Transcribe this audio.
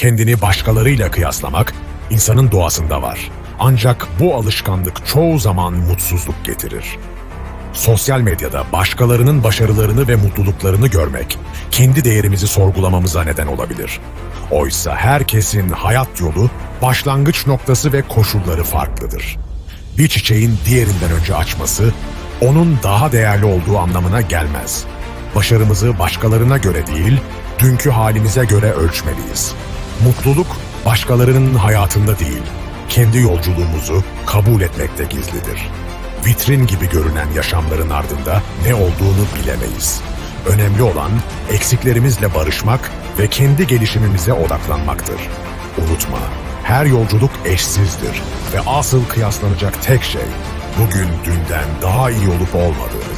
Kendini başkalarıyla kıyaslamak insanın doğasında var. Ancak bu alışkanlık çoğu zaman mutsuzluk getirir. Sosyal medyada başkalarının başarılarını ve mutluluklarını görmek, kendi değerimizi sorgulamamıza neden olabilir. Oysa herkesin hayat yolu, başlangıç noktası ve koşulları farklıdır. Bir çiçeğin diğerinden önce açması, onun daha değerli olduğu anlamına gelmez. Başarımızı başkalarına göre değil, dünkü halimize göre ölçmeliyiz. Mutluluk, başkalarının hayatında değil, kendi yolculuğumuzu kabul etmekte gizlidir. Vitrin gibi görünen yaşamların ardında ne olduğunu bilemeyiz. Önemli olan eksiklerimizle barışmak ve kendi gelişimimize odaklanmaktır. Unutma, her yolculuk eşsizdir ve asıl kıyaslanacak tek şey bugün dünden daha iyi olup olmadığınız.